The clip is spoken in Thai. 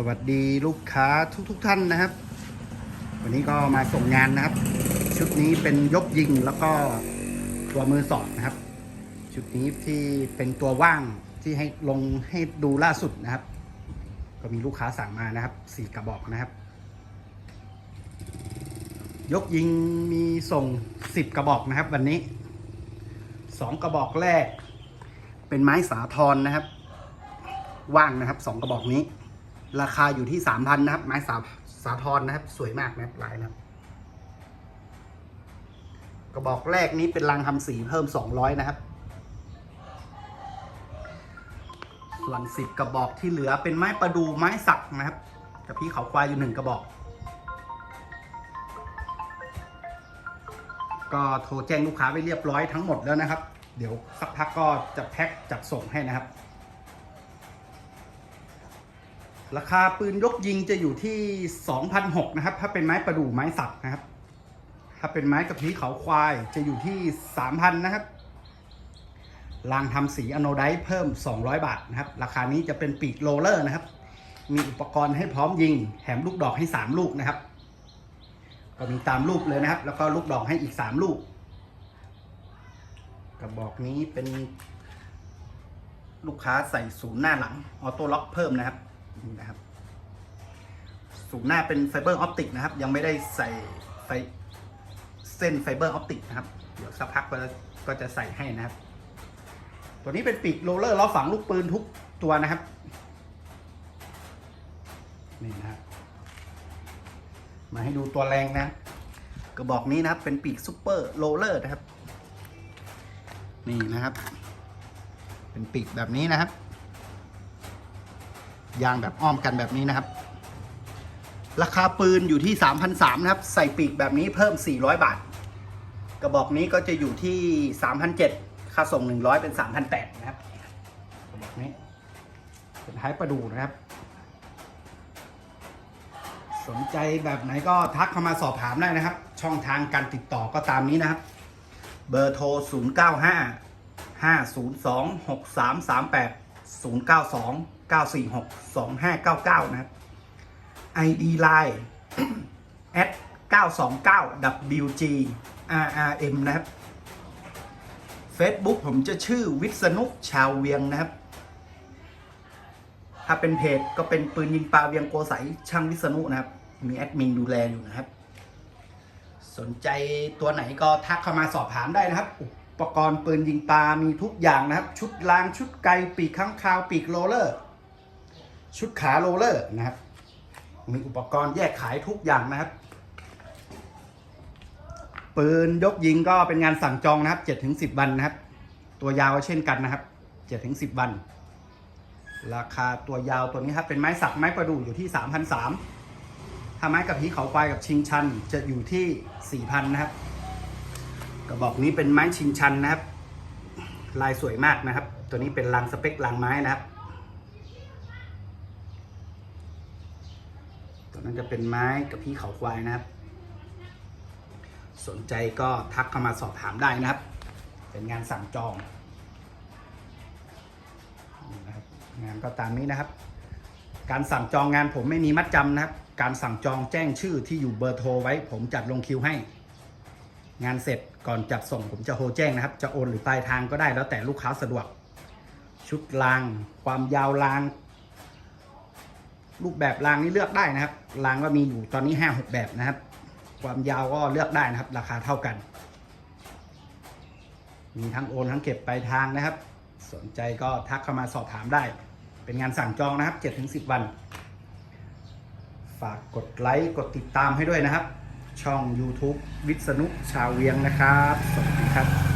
สวัสดีลูกค้าทุกๆทท่านนะครับ วันนี้ก็มาส่งงานนะครับ ชุดนี้เป็นยกยิงแล้วก็ตัวมือสอดนะครับ ชุดนี้ที่เป็นตัวว่างที่ให้ลงให้ดูล่าสุดนะครับ ก็มีลูกค้าสั่งมานะครับสี่กระบอกนะครับ ยกยิงมีส่งสิบกระบอกนะครับ วันนี้สองกระบอกแรก เป็นไม้สาทรนะครับ ว่างนะครับสองกระบอกนี้ ราคาอยู่ที่สามพันนะครับ ไม้สาสาทรนะครับ สวยมากนะครับลายนะครับ กระบอกแรกนี้เป็นรังทำสีเพิ่มสองร้อยนะครับ ส่วนสิบกระบอกที่เหลือเป็นไม้ประดูไม้สักนะครับกับพี่เขาควายอยู่หนึ่งกระบอก ก็โทรแจ้งลูกค้าไปเรียบร้อยทั้งหมดแล้วนะครับ เดี๋ยวสักพักก็จะแพ็คจัดส่งให้นะครับ ราคาปืนยกยิงจะอยู่ที่2,006นะครับ ถ้าเป็นไม้ประดู่ไม้สักนะครับ ถ้าเป็นไม้กระพี้เขาควายจะอยู่ที่3,000นะครับรางทำสีอโนไดท์เพิ่ม 200 บาทนะครับ ราคานี้จะเป็นปีกโรเลอร์นะครับ มีอุปกรณ์ให้พร้อมยิง แถมลูกดอกให้ 3 ลูกนะครับ ก็มีตามรูปเลยนะครับ แล้วก็ลูกดอกให้อีก 3 ลูก กระบอกนี้เป็นลูกค้าใส่ศูนย์หน้าหลัง ออโต้ล็อกเพิ่มนะครับ นี่นะครับศูนย์หน้าเป็นไฟเบอร์ออปติกนะครับ ยังไม่ได้ใส่ไฟเส้นไฟเบอร์ออปติกนะครับ เดี๋ยวสักพักก็จะก็จะใส่ให้นะครับ ตัวนี้เป็นปีกโรลเลอร์ล้อฝังลูกปืนทุกตัวนะครับ นี่นะครับ มาให้ดูตัวแรงนะกระบอกนี้นะครับ เป็นปีกซูเปอร์โรลเลอร์นะครับ นี่นะครับ เป็นปีกแบบนี้นะครับ ยางแบบอ้อมกันแบบนี้นะครับ ราคาปืนอยู่ที่ 3,300นะครับ ใส่ปีกแบบนี้เพิ่ม 400 บาท กระบอกนี้ก็จะอยู่ที่ 3,700ค่าส่ง 100 เป็น 3,800นะครับกระบอกนี้เป็นท้ายประดูนะครับ สนใจแบบไหนก็ทักเข้ามาสอบถามได้นะครับ ช่องทางการติดต่อก็ตามนี้นะครับ เบอร์โทร 095 502 6338 092 946 2599 นะครับ ID Line at 929 WG RRM นะครับ Facebook ผมจะชื่อวิษณุชาวเวียงนะครับ ถ้าเป็นเพจก็เป็นปืนยิงปลาเวียงโกใสช่างวิษณุนะครับ มีแอดมินดูแลอยู่นะครับ สนใจตัวไหนก็ทักเข้ามาสอบถามได้นะครับ ปกรณ์ปืนยิงปลา มีทุกอย่างนะครับ ชุดลางชุดไกปีกข้างคาวปีกโรเลอร์ ชุดขาโรเลอร์นะครับ มีอุปกรณ์แยกขายทุกอย่างนะครับ ปืนยกยิงก็เป็นงานสั่งจองนะครับ7ถึง10วันนะครับ ตัวยาวเช่นกันนะครับ7ถึง10วัน ราคาตัวยาวตัวนี้ครับเป็นไม้สักไม้ประดู่อยู่ที่3,300ถ้าไม้กับผีเขาควายกับชิงชันจะอยู่ที่4,000นะครับ กระบอกนี้เป็นไม้ชิงชันนะครับ ลายสวยมากนะครับ ตัวนี้เป็นรางสเปครางไม้นะครับ ตัวนั้นจะเป็นไม้กับพี่เขาควายนะครับ สนใจก็ทักเข้ามาสอบถามได้นะครับ เป็นงานสั่งจองนะครับงานก็ตามนี้นะครับ การสั่งจองงานผมไม่มีมัดจำนะครับ การสั่งจองแจ้งชื่อที่อยู่เบอร์โทรไว้ ผมจัดลงคิวให้ งานเสร็จก่อนจัดส่งผมจะโทรแจ้งนะครับ จะโอนหรือปลายทางก็ได้แล้วแต่ลูกค้าสะดวก ชุดราง ความยาวราง รูปแบบรางนี่เลือกได้นะครับรางก็มีอยู่ตอนนี้ห้าหกแบบนะครับ ความยาวก็เลือกได้นะครับ ราคาเท่ากัน มีทั้งโอนทั้งเก็บปลายทางนะครับ สนใจก็ทักเข้ามาสอบถามได้ เป็นงานสั่งจองนะครับ7-10วัน ฝากกดไลค์กดติดตามให้ด้วยนะครับ ช่อง YouTube วิษณุชาวเวียงนะครับ สวัสดีครับ